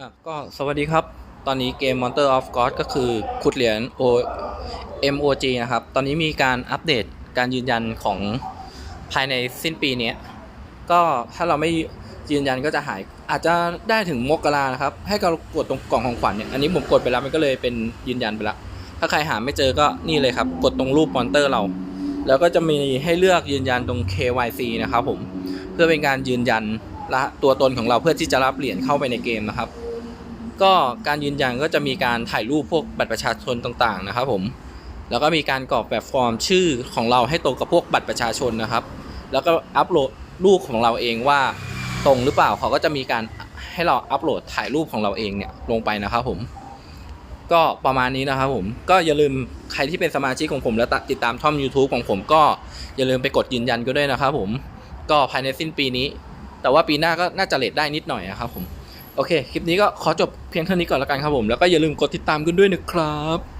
อะก็สวัสดีครับ ตอนนี้เกม Monster of God ก็คือขุดเหรียญ O MOG นะครับ ตอนนี้มีการอัปเดตการยืนยันของภายในสิ้นปีนี้ก็ถ้าเราไม่ยืนยันก็จะหาย อาจจะได้ถึงมกรานะครับ ให้เรากดตรงกล่องของขวัญเนี่ย อันนี้ผมกดไปแล้วมันก็เลยเป็นยืนยันไปแล้ว ถ้าใครหาไม่เจอก็นี่เลยครับ กดตรงรูปมอนเตอร์เรา แล้วก็จะมีให้เลือกยืนยันตรง KYC นะครับผม เพื่อเป็นการยืนยันละตัวตนของเราเพื่อที่จะรับเหรียญเข้าไปในเกมนะครับ ก็การยืนยันก็จะมีการถ่ายรูปพวกบัตรประชาชนต่างๆนะครับผมแล้วก็มีการกรอกแบบฟอร์มชื่อของเราให้ตรงกับพวกบัตรประชาชนนะครับ แล้วก็อัปโหลดรูปของเราเองว่าตรงหรือเปล่าเขาก็จะมีการให้เราอัปโหลดถ่ายรูปของเราเองเนี่ยลงไปนะครับผม ก็ประมาณนี้นะครับผมก็อย่าลืมใครที่เป็นสมาชิกของผมและติดตามช่อง YouTube ของผมก็อย่าลืมไปกดยืนยันก็ด้วยนะครับผมก็ภายในสิ้นปีนี้ แต่ว่าปีหน้าก็น่าจะเลทได้นิดหน่อยนะครับผม โอเค คลิปนี้ก็ขอจบเพียงเท่านี้ก่อนแล้วกันครับผม แล้วก็อย่าลืมกดติดตามกันด้วยนะครับ